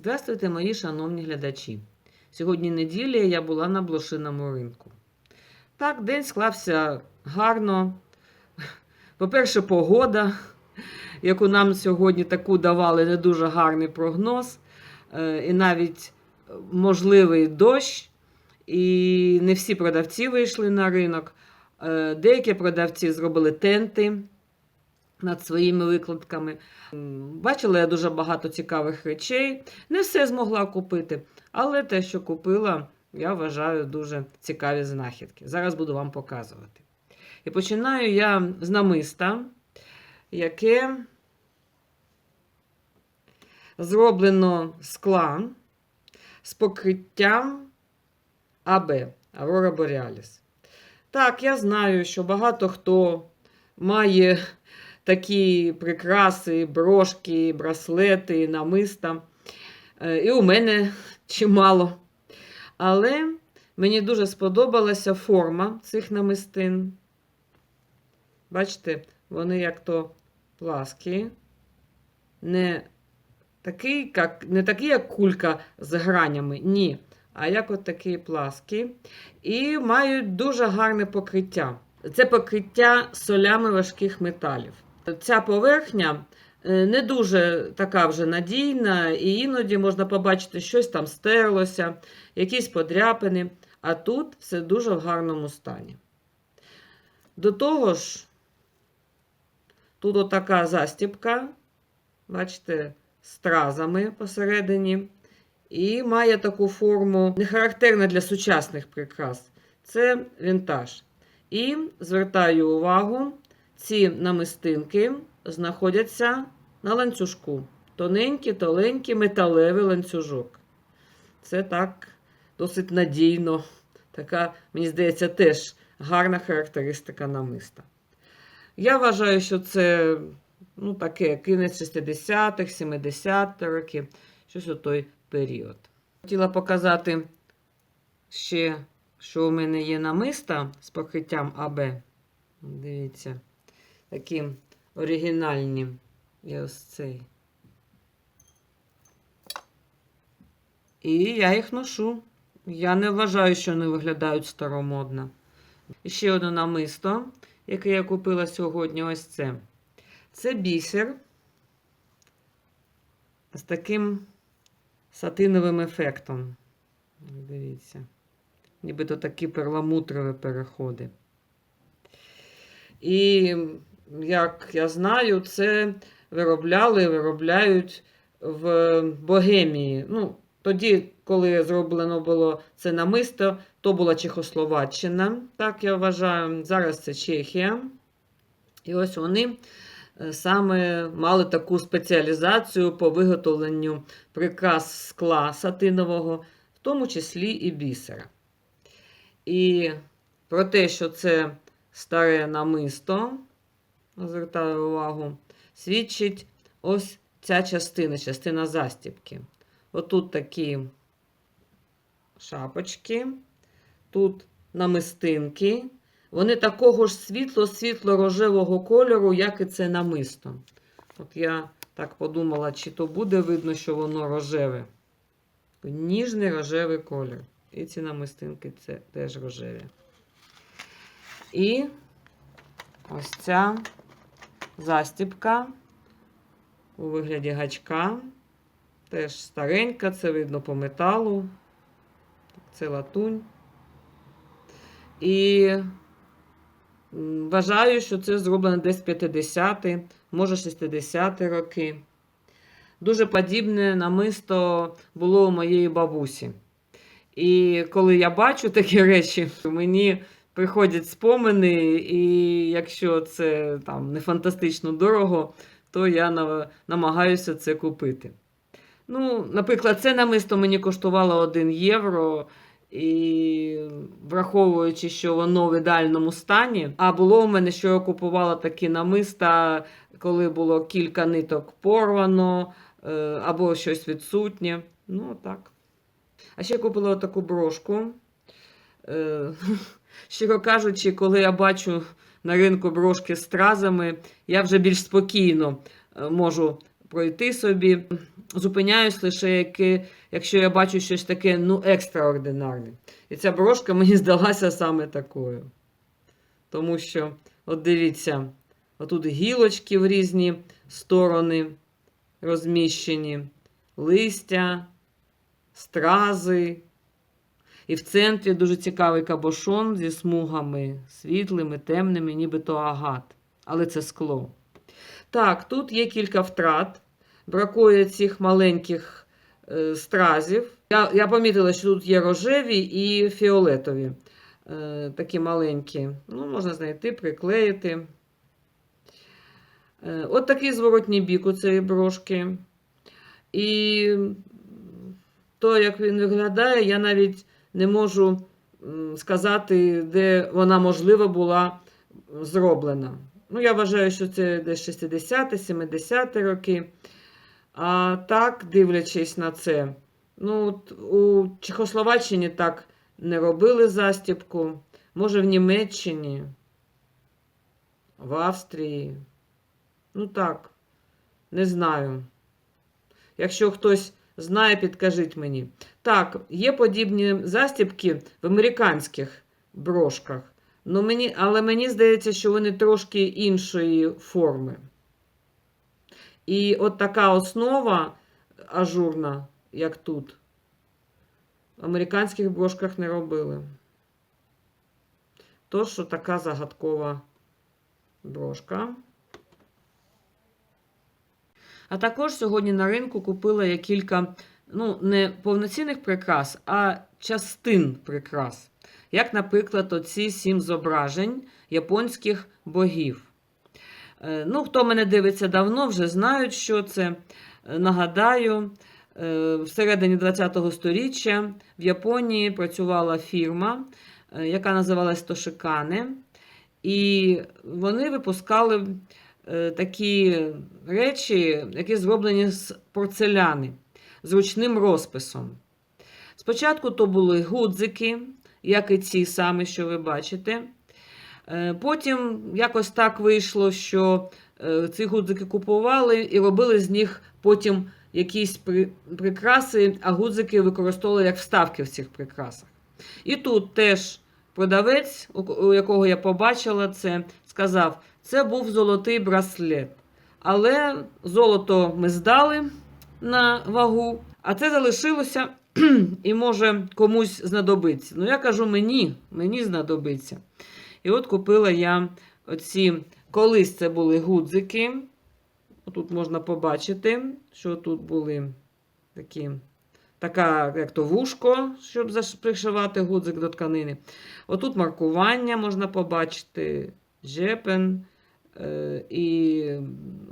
Здравствуйте, мої шановні глядачі. Сьогодні неділя я була на блошиному ринку. Так, день склався гарно. По-перше, погода, яку нам сьогодні таку давали не дуже гарний прогноз, е, і навіть можливий дощ. І не всі продавці вийшли на ринок. Е, Деякі продавці зробили тенти над своїми викладками. Бачила я дуже багато цікавих речей. Не все змогла купити, але те, що купила, я вважаю дуже цікаві знахідки. Зараз буду вам показувати. І починаю я з намиста, яке зроблено скла з покриттям АБ Aurora Borealis. Так, я знаю, що багато хто має такі прикраси, брошки, браслети, намиста. Е, І у мене чимало. Але мені дуже сподобалася форма цих намистин. Бачите, вони як то пласкі. Не такий, як, не такий, як кулька з гранями, ні. А як от такі пласкі. І мають дуже гарне покриття. Це покриття солями важких металів. Ця поверхня е, не дуже така вже надійна, і іноді можна побачити, щось там стерлося, якісь подряпини. А тут все дуже в гарному стані. До того ж, тут отака застіпка, бачите, стразами посередині. І має таку форму, не характерна для сучасних прикрас. Це вінтаж. І звертаю увагу, ці намистинки знаходяться на ланцюжку. Тоненький, толенький металевий ланцюжок. Це так досить надійно. Така, мені здається, теж гарна характеристика намиста. Я вважаю, що це ну, таке кінець 60-х, 70-х років, щось у той період. Хотіла показати ще, що у мене є намиста з покриттям АБ. Дивіться, такі оригінальні. І ось цей. І я їх ношу. Я не вважаю, що вони виглядають старомодно. І ще одне намисто, яке я купила сьогодні, ось це. Це бісер з таким сатиновим ефектом. Дивіться. Нібито такі перламутрові переходи. І, як я знаю, це виробляли, виробляють в Богемії. Ну, тоді, коли зроблено було це намисто, то була Чехословаччина, так я вважаю. Зараз це Чехія. І ось вони е, саме мали таку спеціалізацію по виготовленню прикрас скла сатинового, в тому числі і бісера. І про те, що це старе намисто, звертаю увагу, свідчить ось ця частина, частина застібки. Отут такі шапочки, тут намистинки. Вони такого ж світло-світло-рожевого кольору, як і це намисто. От я так подумала, чи то буде видно, що воно рожеве. Ніжний рожевий колір. І ці намистинки це теж рожеві. І ось ця застіпка у вигляді гачка. Теж старенька, це видно по металу. Це латунь. І вважаю, що це зроблено десь 50-ті, може 60-ті роки. Дуже подібне намисто було у моєї бабусі. І коли я бачу такі речі, мені приходять спомини, і якщо це там не фантастично дорого, то я намагаюся це купити. Ну, наприклад, це намисто мені коштувало 1 євро. І враховуючи, що воно в ідеальному стані, а було у мене, що я купувала такі намиста, коли було кілька ниток порвано е, або щось відсутнє. Ну, так. А ще купила таку брошку. Щиро кажучи, коли я бачу на ринку брошки з стразами, я вже більш спокійно е, можу пройти собі. Зупиняюсь лише, яке, якщо я бачу щось таке ну, екстраординарне. І ця брошка мені здалася саме такою. Тому що, от дивіться, отут гілочки в різні сторони розміщені, листя, стрази. І в центрі дуже цікавий кабошон зі смугами світлими, темними, нібито агат. Але це скло. Так, тут є кілька втрат. Бракує цих маленьких е, стразів. Я, я помітила, що тут є рожеві і фіолетові. Е, такі маленькі. Ну, можна знайти, приклеїти. Е, от такий зворотній бік у цієї брошки. І то, як він виглядає, я навіть не можу сказати, де вона, можливо, була зроблена. Ну, я вважаю, що це десь 60-70 роки. А так, дивлячись на це, ну, у Чехословаччині так не робили застібку. Може, в Німеччині, в Австрії. Ну так, не знаю. Якщо хтось знає, підкажіть мені. Так, є подібні застібки в американських брошках. Ну, мені, але мені здається, що вони трошки іншої форми. І от така основа ажурна, як тут, в американських брошках не робили. То, що така загадкова брошка. А також сьогодні на ринку купила я кілька ну, не повноцінних прикрас, а частин прикрас. Як, наприклад, оці сім зображень японських богів. Е, Ну, Хто мене дивиться давно, вже знають, що це. Е, Нагадаю, е, всередині ХХ століття в Японії працювала фірма, яка називалась Тошикане. І вони випускали такі речі, які зроблені з порцеляни, з ручним розписом. Спочатку то були гудзики, як і ці самі, що ви бачите. Е, Потім якось так вийшло, що е, ці гудзики купували і робили з них потім якісь при- прикраси, а гудзики використовували як вставки в цих прикрасах. І тут теж продавець, у якого я побачила це, сказав, це був золотий браслет. Але золото ми здали на вагу, а це залишилося і може комусь знадобиться. Ну, я кажу, мені, мені знадобиться. І от купила я оці, колись це були гудзики. Тут можна побачити, що тут були такі, така, як то вушко, щоб пришивати гудзик до тканини. Отут маркування можна побачити, жепен е, і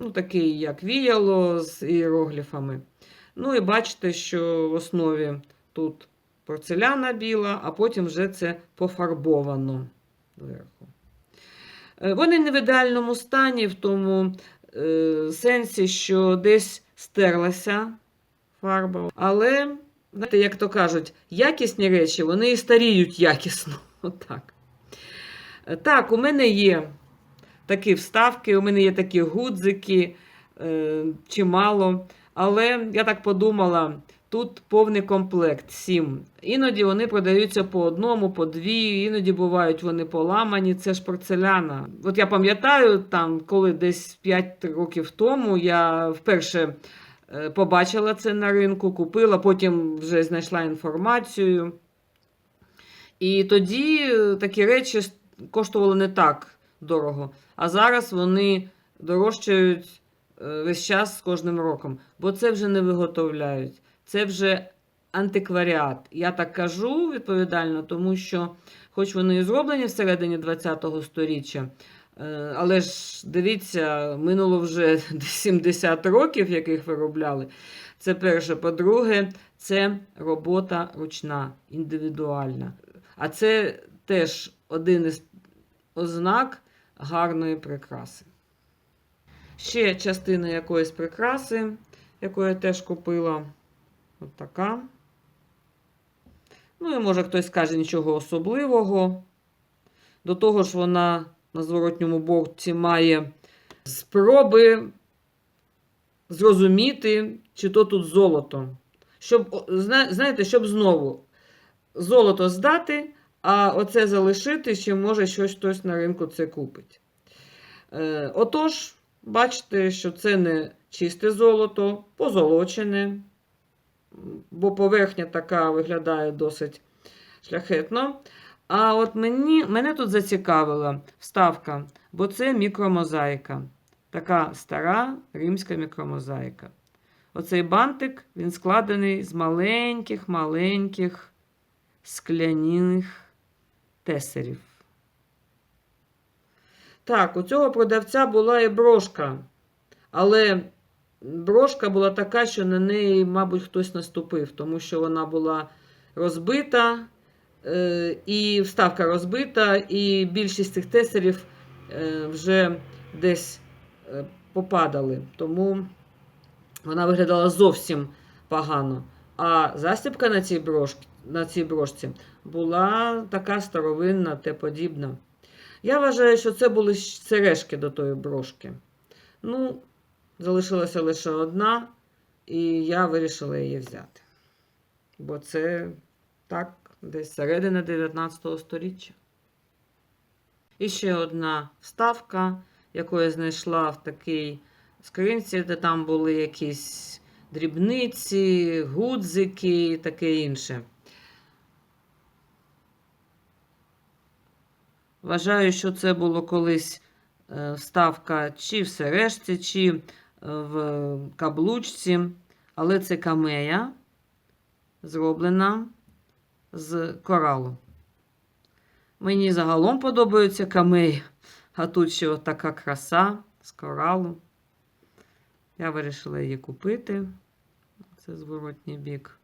ну, такий, як віяло з іерогліфами. Ну і бачите, що в основі тут порцеляна біла, а потім вже це пофарбовано зверху. Е, Вони не в ідеальному стані, в тому е, сенсі, що десь стерлася фарба. Але, знаєте, як то кажуть, якісні речі, вони і старіють якісно. Отак. Е, Так, у мене є такі вставки, у мене є такі гудзики, е, чимало. Але я так подумала, тут повний комплект сім. Іноді вони продаються по одному, по дві, іноді бувають вони поламані. Це ж порцеляна. От я пам'ятаю, там, коли десь 5 років тому я вперше е, побачила це на ринку, купила, потім вже знайшла інформацію. І тоді е, такі речі коштували не так дорого. А зараз вони дорожчають е, весь час з кожним роком, бо це вже не виготовляють. Це вже антикваріат. Я так кажу відповідально, тому що, хоч вони і зроблені всередині ХХ століття, е, але ж дивіться, минуло вже 70 років, яких виробляли. Це перше. По-друге, це робота ручна, індивідуальна. А це теж один із ознак гарної прикраси. Ще частина якоїсь прикраси, яку я теж купила. От така. Ну і може хтось скаже нічого особливого. До того ж, вона на зворотньому боці має спроби зрозуміти, чи то тут золото. Щоб, знаєте, щоб знову золото здати, а оце залишити, чи може щось хтось на ринку це купить. Е, отож, бачите, що це не чисте золото, позолочене, бо поверхня така виглядає досить шляхетно. А от мені, мене тут зацікавила вставка, бо це мікромозаїка. Така стара римська мікромозаїка. Оцей бантик він складений з маленьких-маленьких скляних тесерів. Так, у цього продавця була і брошка, але брошка була така, що на неї, мабуть, хтось наступив, тому що вона була розбита, е, і вставка розбита, і більшість цих тесерів е, вже десь е, попадали. Тому вона виглядала зовсім погано. А застібка на цій, брошці, на цій брошці була така старовинна, те подібна. Я вважаю, що це були сережки до тої брошки. Ну, залишилася лише одна, і я вирішила її взяти. Бо це так, десь середина 19 століття. І ще одна вставка, яку я знайшла в такій скринці, де там були якісь дрібниці, гудзики і таке інше. Вважаю, що це було колись е, вставка чи в сережці, чи е, в каблучці, але це камея, зроблена з коралу. Мені загалом подобаються камеї, а тут ще така краса з коралу. Я вирішила її купити. Це зворотній бік.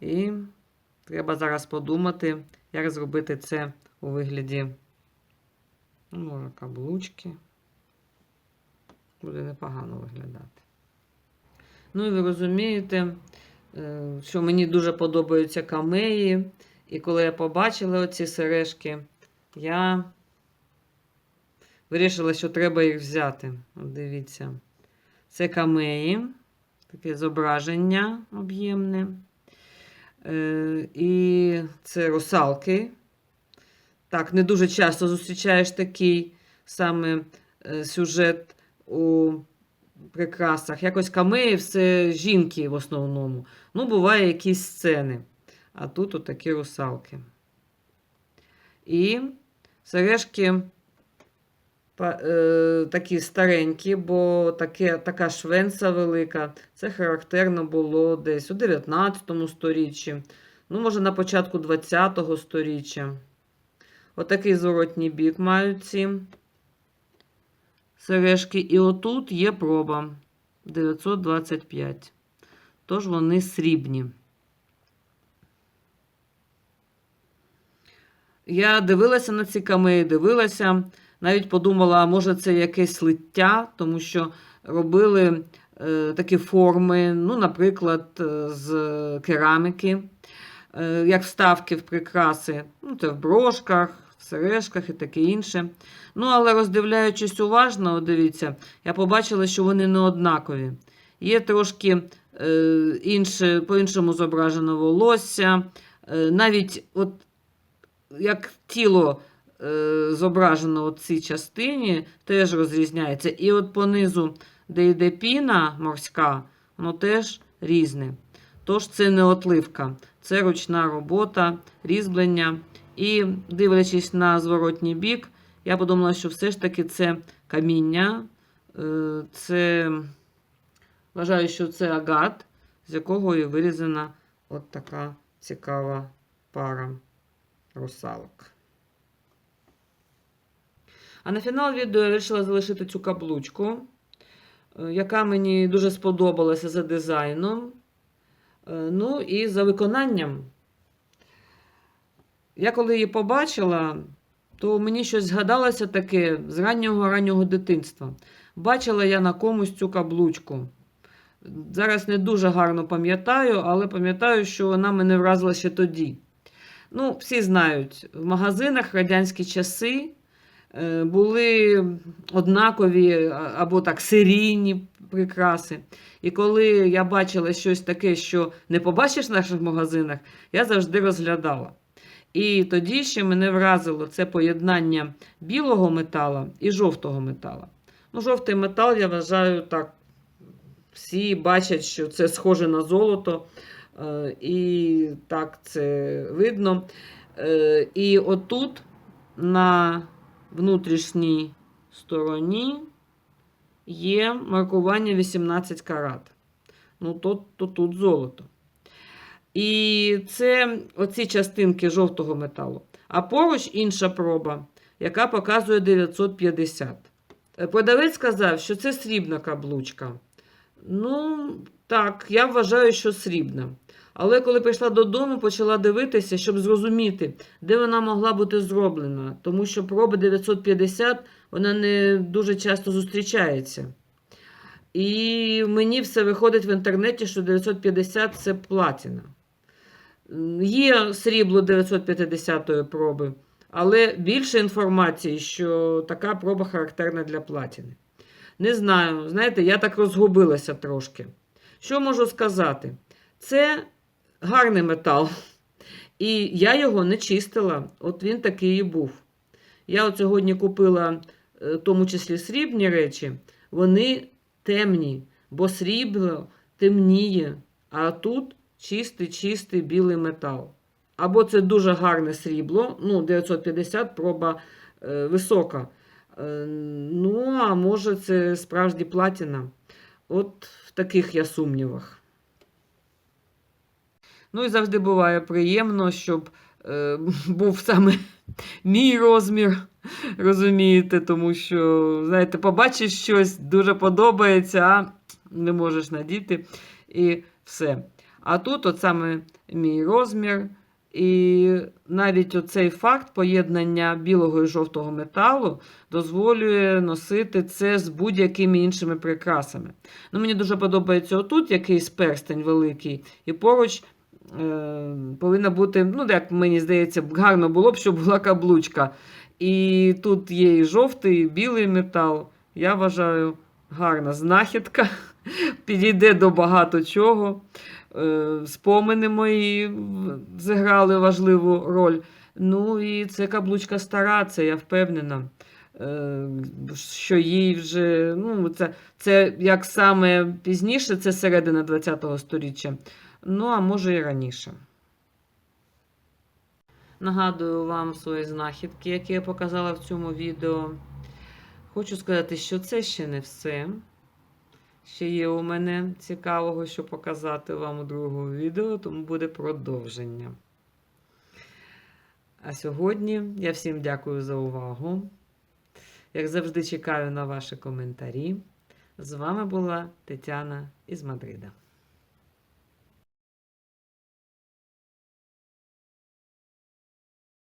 І треба зараз подумати, як зробити це у вигляді, ну, може, каблучки. Буде непогано виглядати. Ну і ви розумієте, е, що мені дуже подобаються камеї. І коли я побачила оці сережки, я вирішила, що треба їх взяти. От дивіться. Це камеї, таке зображення об'ємне. Е, І це русалки. Так, не дуже часто зустрічаєш такий саме е, сюжет у прикрасах. Якось камеї все жінки в основному. Ну, буває якісь сцени. А тут отакі русалки. І сережки такі старенькі, бо таке, така швенца велика. Це характерно було десь у 19 сторіччі, ну, може, на початку 20-го сторіччя. Отакий зворотній бік мають ці сережки. І отут є проба 925. Тож вони срібні. Я дивилася на ці камеї, дивилася, навіть подумала, може це якесь лиття, тому що робили е, такі форми, ну, наприклад, е, з кераміки, е, як вставки в прикраси. Ну, це в брошках, в сережках і таке інше. Ну, але роздивляючись уважно, дивіться, я побачила, що вони не однакові. Є трошки інше, по-іншому зображено волосся. Навіть от як тіло зображено у цій частині, теж розрізняється. І от понизу, де йде піна морська, воно теж різне. Тож це не отливка, це ручна робота, різьблення. І дивлячись на зворотній бік, я подумала, що все ж таки це каміння. Е, Це вважаю, що це агат, з якого і вирізана от така цікава пара русалок. А на фінал відео я вирішила залишити цю каблучку, е, яка мені дуже сподобалася за дизайном. е, Ну і за виконанням. Я коли її побачила, то мені щось згадалося таке з раннього раннього дитинства. Бачила я на комусь цю каблучку. Зараз не дуже гарно пам'ятаю, але пам'ятаю, що вона мене вразила ще тоді. Ну, всі знають, в магазинах радянські часи були однакові або так серійні прикраси. І коли я бачила щось таке, що не побачиш в наших магазинах, я завжди розглядала. І тоді ще мене вразило це поєднання білого метала і жовтого метала. Ну, жовтий метал, я вважаю, так, всі бачать, що це схоже на золото. Е, І так це видно. Е, І отут на внутрішній стороні є маркування 18 карат. Ну, то, то тут золото. І це оці частинки жовтого металу. А поруч інша проба, яка показує 950. Е, Продавець сказав, що це срібна каблучка. Ну, так, я вважаю, що срібна. Але коли прийшла додому, почала дивитися, щоб зрозуміти, де вона могла бути зроблена. Тому що проба 950 вона не дуже часто зустрічається. І мені все виходить в інтернеті, що 950 це платіна. Є срібло 950 проби, але більше інформації, що така проба характерна для платіни. Не знаю, знаєте, я так розгубилася трошки. Що можу сказати? Це гарний метал. І я його не чистила. От він такий і був. Я от сьогодні купила, е, в тому числі срібні речі, вони темні, бо срібло темніє, а тут чистий, чистий білий метал. Або це дуже гарне срібло, ну, 950 проба е, висока. Е, ну, а може, це справді платіна. От в таких я сумнівах. Ну і завжди буває приємно, щоб е, був саме мій розмір, розумієте, тому що, знаєте, побачиш щось, дуже подобається, а не можеш надіти і все. А тут от саме мій розмір. І навіть оцей факт поєднання білого і жовтого металу дозволює носити це з будь-якими іншими прикрасами. Ну, мені дуже подобається отут якийсь перстень великий, і поруч повинна бути, ну, як мені здається, гарно було б, щоб була каблучка. І тут є і жовтий, і білий метал. Я вважаю, гарна знахідка. Підійде до багато чого. Е, Спомини мої зіграли важливу роль. Ну і це каблучка стара, це я впевнена. е, Що їй вже, ну, це, це як саме пізніше, це середина ХХ століття. Ну, а може і раніше. Нагадую вам свої знахідки, які я показала в цьому відео. Хочу сказати, що це ще не все. Ще є у мене цікавого, що показати вам у другому відео, тому буде продовження. А сьогодні я всім дякую за увагу. Як завжди, чекаю на ваші коментарі. З вами була Тетяна із Мадрида.